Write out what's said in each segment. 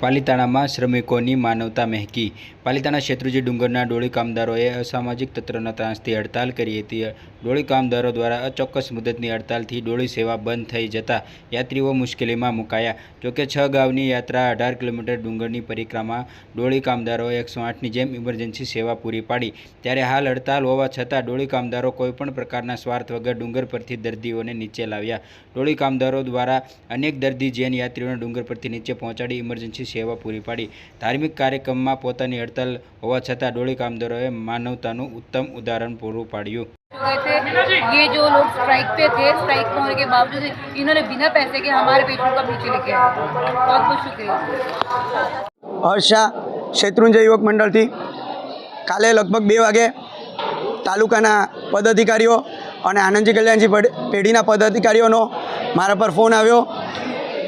પાલિતાણામાં શ્રમિકોની માનવતા મહેકી. પાલિતાણા શેત્રુજી ડુંગરના ડોળી કામદારોએ અસામાજિક તંત્રના ત્રાસથી હડતાલ કરી હતી, ડોળી કામદારો દ્વારા અચોક્કસ મુદતની હડતાલથી ડોળી સેવા બંધ થઈ જતા યાત્રીઓ મુશ્કેલીમાં મુકાયા. જોકે છ ગાવની યાત્રા અઢાર કિલોમીટર ડુંગરની પરિક્રમા ડોળી કામદારોએ એકસો આઠની જેમ ઇમરજન્સી સેવા પૂરી પાડી. ત્યારે હાલ હડતાલ હોવા છતાં ડોળી કામદારો કોઈપણ પ્રકારના સ્વાર્થ વગર ડુંગર પરથી દર્દીઓને નીચે લાવ્યા. ડોળી કામદારો દ્વારા અનેક દર્દી જૈન યાત્રીઓને ડુંગર પરથી નીચે પહોંચાડી ઇમરજન્સી સેવા પૂરી પાડી ધાર્મિક કાર્યક્રમમાં પોતાની હડતાલ હોવા છતાં ડોળી કામદારોએ માનવતાનું ઉત્તમ ઉદાહરણ પૂરું પાડ્યું गए थे ये जो लोग स्ट्राइक पे थे स्ट्राइक में होने के बावजूद इन्होंने बिना पैसे के हमारे पेशेंट को अब नीचे लेके आए बहुत बहुत शुक्रिया હર્ષા શેત્રુંજય યુવક મંડળથી કાલે લગભગ બે વાગે તાલુકાના પદાધિકારીઓ અને આનંદજી કલ્યાણજી પડ- પેઢીના પદાધિકારીઓનો મારા પર ફોન આવ્યો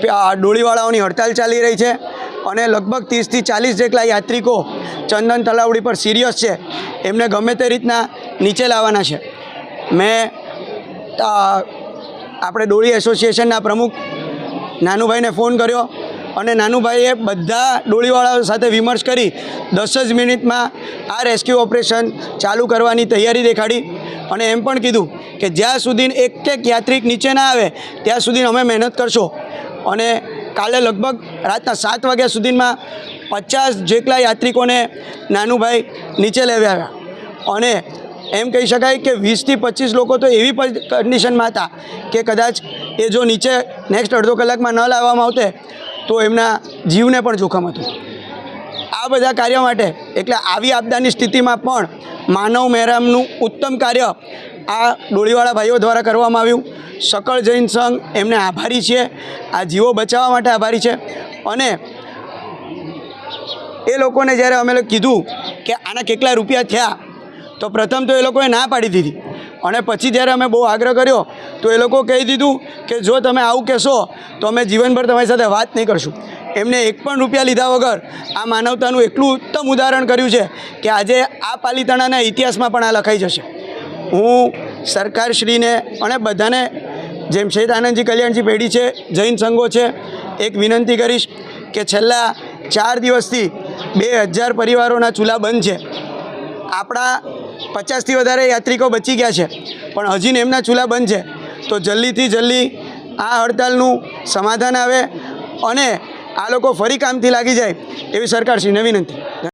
કે આ ડોળીવાળાઓની હડતાલ ચાલી રહી છે અને લગભગ ત્રીસથી ચાલીસ જેટલા યાત્રિકો ચંદન તલાવડી પર સિરિયસ છે. એમને ગમે તે રીતના નીચે લાવવાના છે. મેં આપણે ડોળી એસોસિએશનના પ્રમુખ નાનુભાઈને ફોન કર્યો અને નાનુભાઈએ બધા ડોળીવાળાઓ સાથે વિમર્શ કરી દસ જ મિનિટમાં આ રેસ્ક્યુ ઓપરેશન ચાલુ કરવાની તૈયારી દેખાડી અને એમ પણ કીધું કે જ્યાં સુધી એક એક યાત્રિક નીચે ના આવે, ત્યાં સુધી અમે મહેનત કરશો. અને કાલે લગભગ રાતના સાત વાગ્યા સુધીમાં પચાસ જેટલા યાત્રિકોને નાનુભાઈ નીચે લેવા આવ્યા. અને એમ કહી શકાય કે વીસથી પચીસ લોકો તો એવી કન્ડિશનમાં હતા કે કદાચ એ જો નીચે નેક્સ્ટ અડધો કલાકમાં ન લાવવામાં આવતે તો એમના જીવને પણ જોખમ હતું. આ બધા કાર્ય માટે. એટલે આવી આપદાની સ્થિતિમાં પણ માનવ મહેરામનું ઉત્તમ કાર્ય આ ડોળીવાળા ભાઈઓ દ્વારા કરવામાં આવ્યું. સકળ જૈન સંઘ એમને આભારી છે. આ જીવો બચાવવા માટે આભારી છે. અને એ લોકોને જ્યારે અમે કીધું કે આના કેટલા રૂપિયા થયા, તો પ્રથમ તો એ લોકોએ ના પાડી દીધી. અને પછી જ્યારે અમે બહુ આગ્રહ કર્યો, તો એ લોકો કહી દીધું કે જો તમે આવું કહેશો, તો અમે જીવનભર તમારી સાથે વાત નહીં કરશું. એમને એક પણ રૂપિયા લીધા વગર આ માનવતાનું એટલું ઉત્તમ ઉદાહરણ કર્યું છે કે આજે આ પાલિતાણાના ઇતિહાસમાં પણ આ લખાઈ જશે. હું સરકારશ્રીને અને બધાને, જેમ શેઠ આનંદજી કલ્યાણજી પેઢી છે, જૈન સંઘો છે, એક વિનંતી કરીશ કે છેલ્લા ચાર દિવસથી બે હજાર પરિવારોના ચૂલા બંધ છે. આપણા પચાસથી વધારે યાત્રિકો બચી ગયા છે, પણ હજી ને એમના ચૂલા બંધ છે. તો જલ્દીથી જલ્દી આ હડતાલનું સમાધાન આવે અને આ લોકો ફરી કામથી લાગી જાય એવી સરકારશ્રીને વિનંતી